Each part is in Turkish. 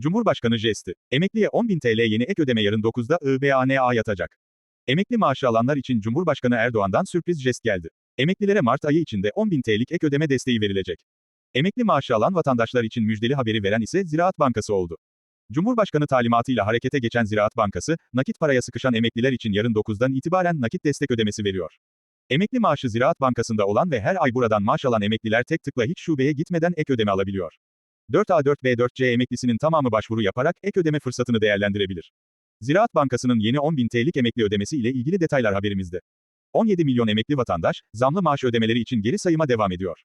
Cumhurbaşkanı jesti. Emekliye 10.000 TL yeni ek ödeme yarın 9'da IBAN'a yatacak. Emekli maaşı alanlar için Cumhurbaşkanı Erdoğan'dan sürpriz jest geldi. Emeklilere Mart ayı içinde 10.000 TL'lik ek ödeme desteği verilecek. Emekli maaşı alan vatandaşlar için müjdeli haberi veren ise Ziraat Bankası oldu. Cumhurbaşkanı talimatıyla harekete geçen Ziraat Bankası, nakit paraya sıkışan emekliler için yarın 9'dan itibaren nakit destek ödemesi veriyor. Emekli maaşı Ziraat Bankası'nda olan ve her ay buradan maaş alan emekliler tek tıkla hiç şubeye gitmeden ek ödeme alabiliyor. 4A4B4C emeklisinin tamamı başvuru yaparak ek ödeme fırsatını değerlendirebilir. Ziraat Bankası'nın yeni 10.000 TL'lik emekli ödemesi ile ilgili detaylar haberimizde. 17 milyon emekli vatandaş, zamlı maaş ödemeleri için geri sayıma devam ediyor.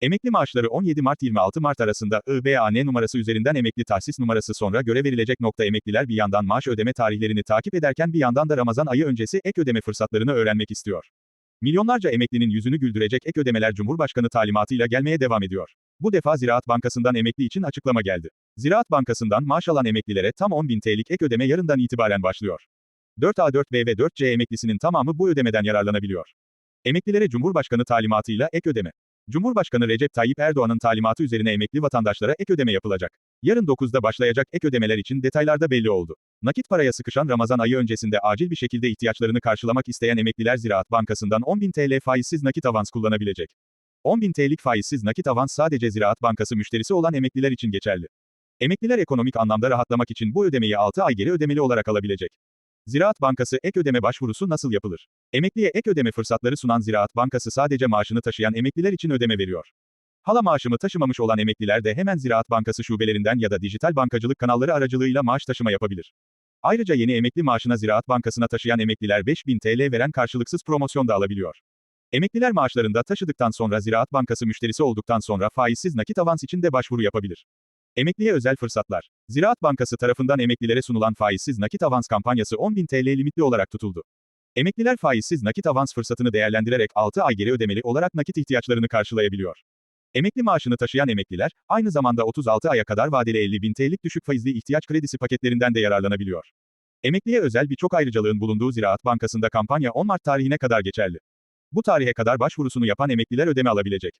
Emekli maaşları 17 Mart 26 Mart arasında IBAN numarası üzerinden emekli tahsis numarası sonra göre verilecek nokta emekliler bir yandan maaş ödeme tarihlerini takip ederken bir yandan da Ramazan ayı öncesi ek ödeme fırsatlarını öğrenmek istiyor. Milyonlarca emeklinin yüzünü güldürecek ek ödemeler Cumhurbaşkanı talimatıyla gelmeye devam ediyor. Bu defa Ziraat Bankası'ndan emekli için açıklama geldi. Ziraat Bankası'ndan maaş alan emeklilere tam 10.000 TL'lik ek ödeme yarından itibaren başlıyor. 4A4B ve 4C emeklisinin tamamı bu ödemeden yararlanabiliyor. Emeklilere Cumhurbaşkanı talimatıyla ek ödeme. Cumhurbaşkanı Recep Tayyip Erdoğan'ın talimatı üzerine emekli vatandaşlara ek ödeme yapılacak. Yarın 9'da başlayacak ek ödemeler için detaylarda belli oldu. Nakit paraya sıkışan Ramazan ayı öncesinde acil bir şekilde ihtiyaçlarını karşılamak isteyen emekliler Ziraat Bankası'ndan 10.000 TL faizsiz nakit avans kullanabilecek. 10.000 TL'lik faizsiz nakit avans sadece Ziraat Bankası müşterisi olan emekliler için geçerli. Emekliler ekonomik anlamda rahatlamak için bu ödemeyi 6 ay geri ödemeli olarak alabilecek. Ziraat Bankası ek ödeme başvurusu nasıl yapılır? Emekliye ek ödeme fırsatları sunan Ziraat Bankası sadece maaşını taşıyan emekliler için ödeme veriyor. Hala maaşımı taşımamış olan emekliler de hemen Ziraat Bankası şubelerinden ya da dijital bankacılık kanalları aracılığıyla maaş taşıma yapabilir. Ayrıca yeni emekli maaşına Ziraat Bankası'na taşıyan emekliler 5000 TL veren karşılıksız promosyon da alabiliyor. Emekliler maaşlarında taşıdıktan sonra Ziraat Bankası müşterisi olduktan sonra faizsiz nakit avans için de başvuru yapabilir. Emekliye özel fırsatlar. Ziraat Bankası tarafından emeklilere sunulan faizsiz nakit avans kampanyası 10.000 TL limitli olarak tutuldu. Emekliler faizsiz nakit avans fırsatını değerlendirerek 6 ay geri ödemeli olarak nakit ihtiyaçlarını karşılayabiliyor. Emekli maaşını taşıyan emekliler, aynı zamanda 36 aya kadar vadeli 50 bin TL'lik düşük faizli ihtiyaç kredisi paketlerinden de yararlanabiliyor. Emekliye özel birçok ayrıcalığın bulunduğu Ziraat Bankası'nda kampanya 10 Mart tarihine kadar geçerli. Bu tarihe kadar başvurusunu yapan emekliler ödeme alabilecek.